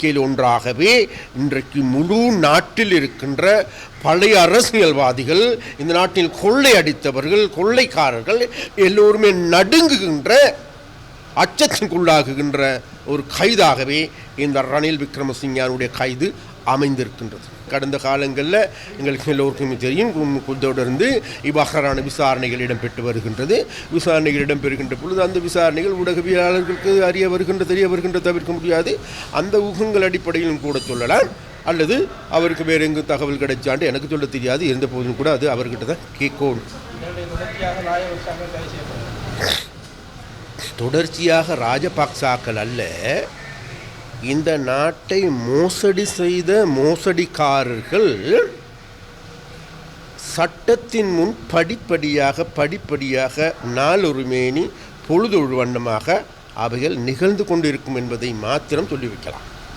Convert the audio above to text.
நடவடிக்கையில் ஒன்றாகவே இன்றைக்கு முழு நாட்டில் இருக்கின்ற பழைய அரசியல்வாதிகள் இந்த நாட்டில் கொள்ளை அடித்தவர்கள் கொள்ளைக்காரர்கள் எல்லோருமே நடுங்குகின்ற அச்சத்திற்குள்ளாகுகின்ற ஒரு கைதாகவே இந்த ரணில் விக்ரமசிங்கானுடைய கைது அமைந்திருக்கின்றது. கடந்த காலங்களில் எங்களுக்கு எல்லோருக்குமே தெரியும் தொடர்ந்து இவ்வாறான விசாரணைகள் இடம்பெற்று வருகின்றது. விசாரணைகள் இடம்பெறுகின்ற பொழுது அந்த விசாரணைகள் ஊடகவியலாளர்களுக்கு அறிய வருகின்ற தெரிய வருகின்ற தவிர்க்க முடியாது. அந்த ஊகங்கள் அடிப்படையிலும் கூட சொல்லலாம். அல்லது அவருக்கு வேறு எங்கும் தகவல் கிடைச்சாண்டு எனக்கு சொல்ல தெரியாது. இருந்த போதும் கூட அது அவர்கிட்ட தான் கேட்கணும். தொடர்ச்சியாக ராஜபக்சாக்கள் அல்ல இந்த நாட்டை மோசடி செய்த மோசடிக்காரர்கள் சட்டத்தின் முன் படிப்படியாக படிப்படியாக நாளொரு மேனி பொழுதொழு வண்ணமாக அவைகள் நிகழ்ந்து கொண்டிருக்கும் என்பதை மாத்திரம் சொல்லி வைக்கலாம்